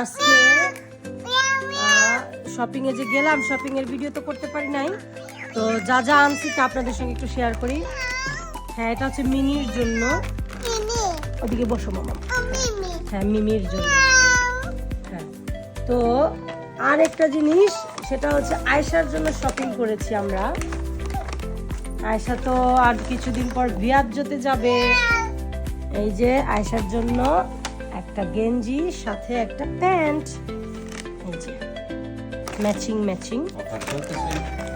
আজকে শপিং এ যে গেলাম শপিং এর ভিডিও তো করতে পারি নাই। তো যা যা আনছি তা আপনাদের সঙ্গে একটু শেয়ার করি। হ্যাঁ এটা হচ্ছে মিনির জন্য। ওদিকে বসো, মামা। হ্যাঁ মিমির জন্য। হ্যাঁ তো আর একটা জিনিস, সেটা হচ্ছে আয়সার জন্য শপিং করেছি আমরা। আয়সা তো আর কিছুদিন পর বিয়াজ্জতে যাবে। এই যে আয়সার জন্য একটা গেঞ্জি সাথে একটা প্যান্ট। এই যে ম্যাচিং ম্যাচিং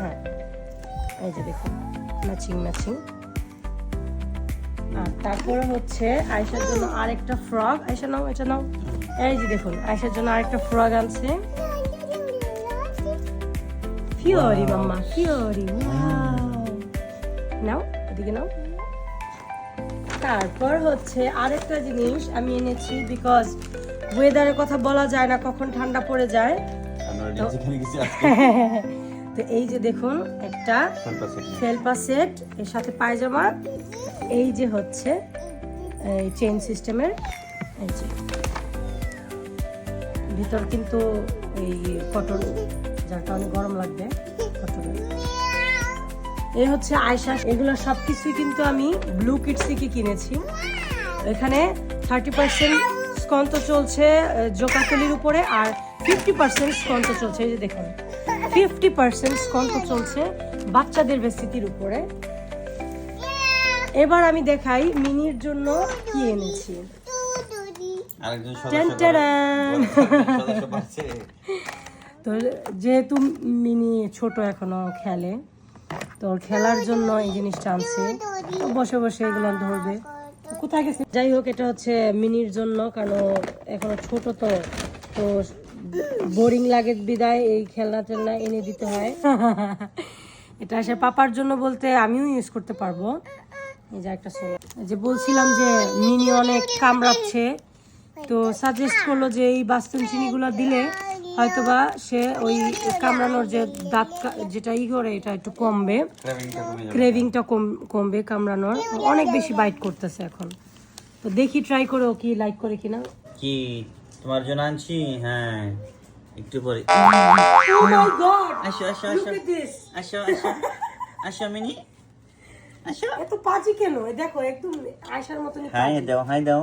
হ্যাঁ এই যে দেখুন ম্যাচিং ম্যাচিং আর তারপরে হচ্ছে আয়সার জন্য আরেকটা ফ্রক। আয়সা নাও এটা নাও। এই যে দেখুন আয়সার জন্য আরেকটা ফ্রক আনছে। ফিওরি মাম্মা ফিওরি নাও এদিকে নাও। তারপর হচ্ছে আরেকটা জিনিস আমি এনেছি বিকজ ওয়েদারের কথা বলা যায় না কখন ঠান্ডা পড়ে যায়। তো এই যে দেখুন একটা সেট ফেলপা সেট এর সাথে পায়জামা। এই যে হচ্ছে এই চেইন সিস্টেমের এই যে। ভিতর কিন্তু এই কটন যার কারণে গরম লাগবে কটনের এই হচ্ছে আয়সা এগুলো সব কিছুই কিন্তু আমি ব্লু কিটস থেকে কিনেছি। এখানে থার্টি পার্সেন্ট স্কন্ত চলছে জোকাতলির উপরে আর ফিফটি পার্সেন্ট স্কন্ত চলছে এই যে দেখুন। ফিফটি পার্সেন্ট স্কন্ত চলছে বাচ্চাদের ভেসিটির উপরে। এবার আমি দেখাই মিনির জন্য কি এনেছি। তো যেহেতু মিনি ছোট এখনও খেলে তো খেলার জন্য এই জিনিসটা আনছে। বসে বসে এগুলো ধরবে। কোথায় গেছে? যাই হোক, এটা হচ্ছে মিনির জন্য, কারণ এখনও ছোট তো। তো বোরিং লাগে বিদায়, এই খেলনা টেলনা এনে দিতে হয়। এটা আসে পাপার জন্য বলতে আমিও ইউজ করতে পারব। এই যে একটা সোলার যে বলছিলাম যে মিনি অনেক কামড়াচ্ছে। তো সাজেস্ট করল যে এই বাস্তন চিনিগুলো দিলে হয়তোবা সে ওই কামড়ানোর যে দাঁত যেটা ই করে এটা একটু কমবে। ক্রেভিংটা কম কমবে কামড়ানোর। অনেক বেশি বাইট করতেছে এখন। তো দেখি ট্রাই করে ও কি লাইক করে কিনা। কি? তোমার জন্য আনছি? হ্যাঁ। একটু পরে। Oh! আসো আসো আসো। আসো আসো। আসো মিনি। আসো। এত পাজি কেন? দেখো একদম আয়সার মতন হাই দাও হাই দাও।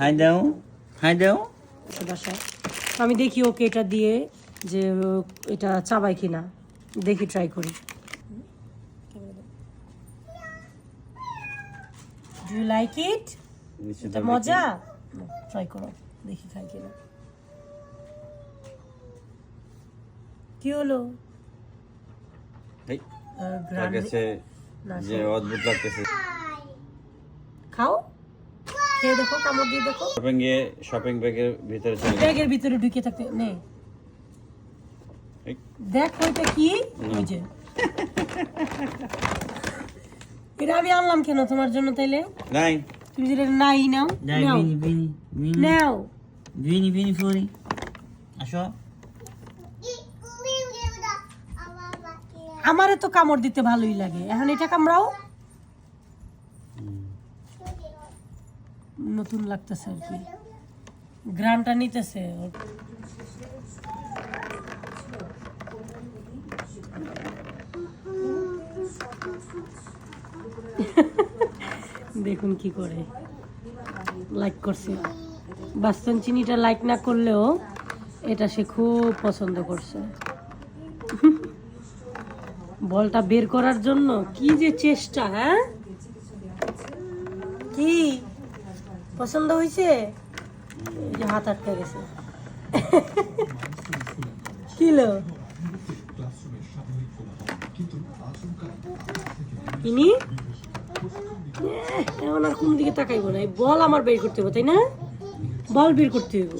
হাই দাও। হাই দাও। বাসায়। আমি দেখি ওকে এটা দিয়ে যে ও এটা চাবাই কিনা। দেখি ট্রাই করি। ডু ইউ লাইক ইট এটা মজা? ট্রাই করো দেখি খাই কিনা। কি হলো? যে অদ্ভুত লাগতেছে। খাও? খেয়ে দেখো কামড় দিয়ে দেখো। শপিং এ শপিং ব্যাগের ভিতরে চলে ব্যাগের ভিতরে ঢুকে থাকতে নে। দেখ ওইটা কি? ওই এটা আমি আনলাম কেন তোমার জন্য তাইলে? নাই। তুমি যেটা নাই নাও। নাও। বিনি বিনি। নাও। বিনি বিনি ফরি। আসো। আমারে তো কামড় দিতে ভালোই লাগে। এখন এটা কামড়াও। নতুন লাগতেছে আর কি। গ্রানটা নিতেছে। দেখুন কি করে। লাইক করছে। বাস্তন চিনিটা লাইক না করলেও এটা সে খুব পছন্দ করছে। বলটা বের করার জন্য কি যে চেষ্টা হ্যাঁ? কি? পছন্দ হয়েছে? এই যে হাত আটকে গেছে। কিলো? ইনি? এখন আর কোন দিকে তাকাইবো না। এই বল আমার বের করতে হবে তাই না? বল বের করতে হইব।